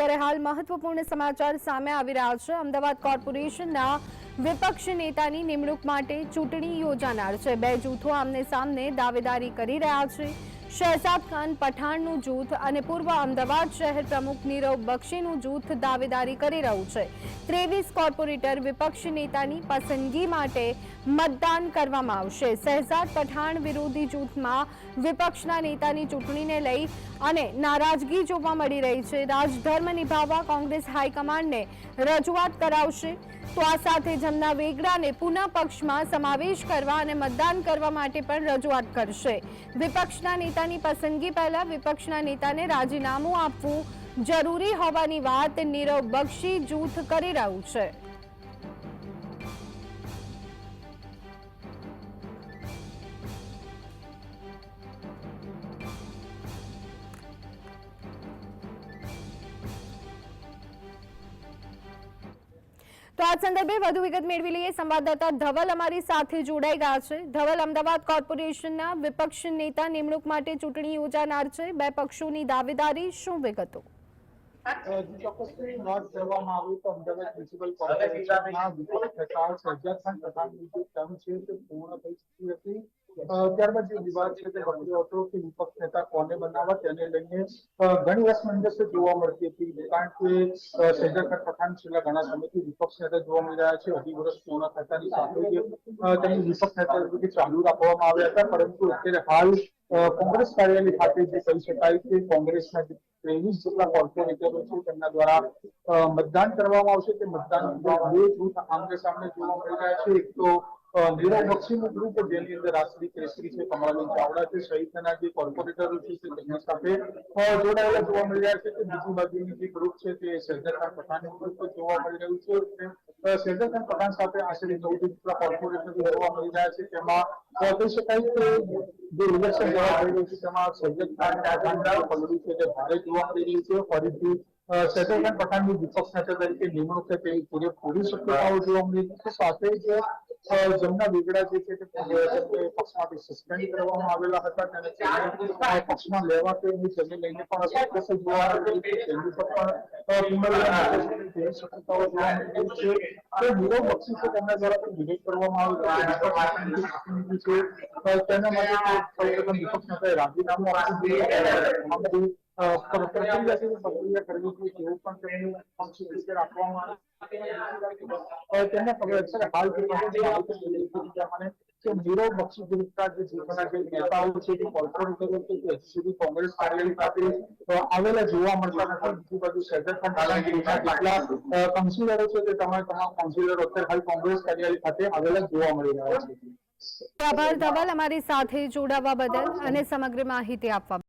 ત્યારે હાલ મહત્વપૂર્ણ સમાચાર સામે આવી રહ્યા છે. અમદાવાદ કોર્પોરેશનના વિપક્ષ નેતાની નિમણૂક માટે ચૂંટણી યોજાનાર છે. બે જૂથો આમને સામને દાવેદારી કરી રહ્યા છે. શહેજાદ ખાન પઠાણનું જૂથ અને પૂર્વ અમદાવાદ શહેર પ્રમુખ નીરવ બક્ષીનું જૂથ દાવેદારી કરી રહ્યું છે. ત્રેવીસ કોર્પોરેટર વિપક્ષ નેતાની પસંદગી માટે મતદાન કરવામાં આવશે. શહેજાદ પઠાણ વિરોધી જૂથમાં વિપક્ષના નેતાની ચૂંટણીને લઈ અને નારાજગી જોવા મળી રહી છે. રાજધર્મ નિભાવવા કોંગ્રેસ હાઈકમાન્ડને રજૂઆત કરાવશે. તો આ સાથે જમના વેગડાને પુનઃ પક્ષમાં સમાવેશ કરવા અને મતદાન કરવા માટે પણ રજૂઆત કરશે. વિપક્ષના નેતાની પસંદગી પહેલા વિપક્ષના નેતાને રાજીનામું આપવું જરૂરી હોવાની વાત નીરવ બક્ષી જૂથ કરી રહ્યું છે. તો આ સંદર્ભે વધુ વિગત મેળવી લઈએ. સંવાદદાતા ધવલ અમારી સાથે જોડાઈ ગયા છે. ધવલ, અમદાવાદ કોર્પોરેશનના વિપક્ષ નેતા નિમણૂક માટે ચૂંટણી યોજાનાર છે. બે પક્ષોની દાવેદારી શું વિગતો? અમદાવાદ ત્યારબાદ જે વિવાદ છે તે વધ્યો હતો કે વિપક્ષ નેતા કોને બનાવવા તેને લઈને ઘણી અસમંજસ જોવા મળતી હતી. કારણ કે અ, પઠાણ છેલ્લા ઘણા સમયથી વિપક્ષ નેતા જોવા મળી રહ્યા છે. અઢી વર્ષ પૂર્ણ થતાની સાથે જ વિપક્ષ નેતા તરીકે ચાલુ રાખવામાં આવ્યા હતા. પરંતુ અત્યારે હાલ કોંગ્રેસ કાર્યાલય ખાતે જે કહી શકાય કે કોંગ્રેસના જે ત્રેવીસ જેટલા કોર્પોરેટરો છે તેમના દ્વારા મતદાન કરવામાં આવશે. તે મતદાન બે જૂથ આમને સામને જોવા મળી રહ્યા છે. એક તો નીરવ બક્ષીનું ગ્રુપ જેની અંદર આશ્રી કેસરી છે કમળાબેન ચાવડા છે સહિતના જે કોર્પોરેટરો છે તેમની સાથે જોડાયેલા જોવા મળી રહ્યા છે. કે બીજી બાજુની જે ગ્રુપ છે તે સરદાર ખાન પઠાણનું ગ્રુપ જોવા મળી રહ્યું છે. અ, પઠાણ સાથે આશરે ચૌદ જેટલા કોર્પોરેટરો જોવા મળી રહ્યા છે. તેમાં કહી શકાય કે જે ઇલેક્શન જોવા મળી રહ્યું છે તેમાં સૈયદ ખાન પઠાણના પગલું છે તે ભારે જોવા મળી રહ્યું છે. ફરીથી અ, સૈયદ ખાન પઠાણની વિપક્ષ નેતા તરીકે નિમણૂક છે તેવી પૂરેપૂરી શક્યતાઓ જોવા મળી રહી છે. સાથે જ જમના વેગડા જે છે તે પક્ષમાંથી સસ્પેન્ડ કરવામાં આવેલા હતા તેને પક્ષમાં લેવા કે એની તેને લઈને પણ અસર જોવા મળી રહી છે. તેમની દ્વારા કરવામાં આવ્યો છે તેના માટે વિપક્ષ નેતાએ રાજીનામું કરવી તેવું પણ તેનું પક્ષ રાખવામાં આવેલા જોવા મળતા નથી. બીજી છે તે તમામ તમામ કાઉન્સિલરો અત્યારે હાલ કોંગ્રેસ કાર્યાલય ખાતે આવેલા જોવા મળી રહ્યા છે. આભાર, ધવલ. અમારી સાથે જોડાવા બદલ અને સમગ્ર માહિતી આપવા